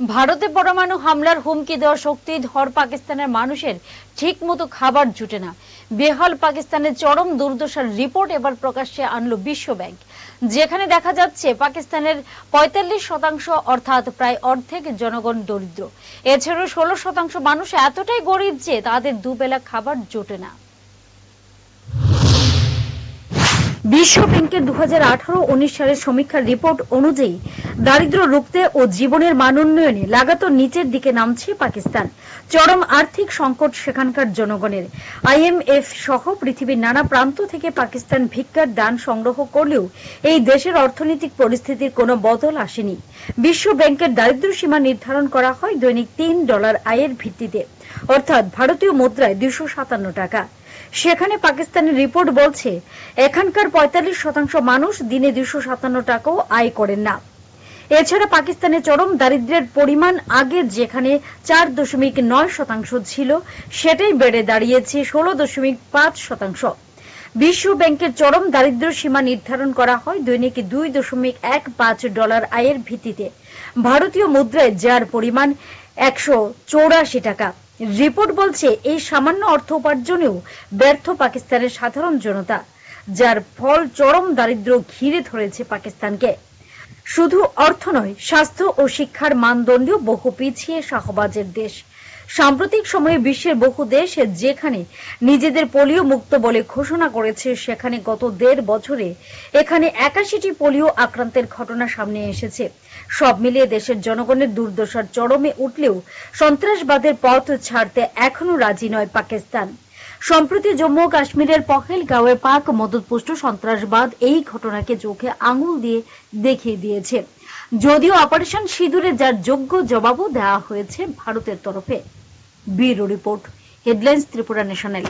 ভারতে পরমাণু হামলার হুমকি দেওয়া শক্তিধর পাকিস্তানের মানুষের ঠিকমতো খাবার জুটে না। বেহাল পাকিস্তানের চরম দুর্দশার রিপোর্ট এবার প্রকাশ্যে আনলো বিশ্ব ব্যাংক। যেখানে দেখা যাচ্ছে, পাকিস্তানের পঁয়তাল্লিশ শতাংশ অর্থাৎ প্রায় অর্ধেক জনগণ দরিদ্র। এছাড়াও ষোলো শতাংশ মানুষ এতটাই গরিব যে তাদের দুবেলা খাবার জোটে না। বিশ্ব ব্যাংকের দু হাজার সালের সমীক্ষার রিপোর্ট অনুযায়ী দারিদ্র রুখতে ও জীবনের মান উন্নয়নে লাগাতার নিচের দিকে নামছে পাকিস্তান। চরম আর্থিক সংকট সেখানকার জনগণের। আইএমএফ সহ পৃথিবীর নানা প্রান্ত থেকে পাকিস্তান ভিক্ষার দান সংগ্রহ করলেও এই দেশের অর্থনৈতিক পরিস্থিতির কোনো বদল আসেনি। বিশ্ব ব্যাংকের দারিদ্র সীমা নির্ধারণ করা হয় দৈনিক তিন ডলার আয়ের ভিত্তিতে। অর্থাৎ ভারতীয় মুদ্রায় দুশো টাকা। সেখানে পাকিস্তানের রিপোর্ট বলছে, এখানকার পঁয়তাল্লিশ শতাংশ মানুষ দিনে দুশো সাতান্ন টাকাও আয় করেন না। এছাড়া পাকিস্তানে চরম দারিদ্র্যের পরিমাণ আগে যেখানে চার দশমিক নয় শতাংশ ছিল, সেটাই বেড়ে দাঁড়িয়েছে ষোলো দশমিক পাঁচ শতাংশ। বিশ্ব ব্যাংকের চরম দারিদ্র সীমা নির্ধারণ করা হয় দৈনিক দুই দশমিক এক পাঁচ ডলার আয়ের ভিত্তিতে। ভারতীয় মুদ্রায় যার পরিমাণ একশো চৌরাশি টাকা। রিপোর্ট বলছে, এই সামান্য অর্থ উপার্জনেও ব্যর্থ পাকিস্তানের সাধারণ জনতা, যার ফল চরম দারিদ্র ঘিরে ধরেছে পাকিস্তানকে। শুধু অর্থ নয়, স্বাস্থ্য ও শিক্ষার মানদণ্ডেও বহু পিছিয়ে শাহবাজের দেশ। সাম্প্রতিক সময়ে বিশ্বের বহু দেশ যেখানে নিজেদের পোলিও মুক্ত বলে ঘোষণা করেছে, সেখানে গত দেড় বছরে এখানে একাশিটি পোলিও আক্রান্তের ঘটনা সামনে এসেছে। সব মিলিয়ে দেশের জনগণের দুর্দশার চরমে উঠলেও সন্ত্রাসবাদের পথ ছাড়তে এখনও রাজি নয় পাকিস্তান। সম্প্রতি জম্মু কাশ্মীরের কাশ্মীরের পহেলগাঁওয়ের পাক মদতপুষ্ট সন্ত্রাসবাদ এই ঘটনাকে চোখে আঙুল দিয়ে দেখিয়ে দিয়েছে। যদিও অপারেশন সিঁদুরে যার যোগ্য জবাবও দেওয়া হয়েছে ভারতের তরফে। Bureau report, headlines Tripura national.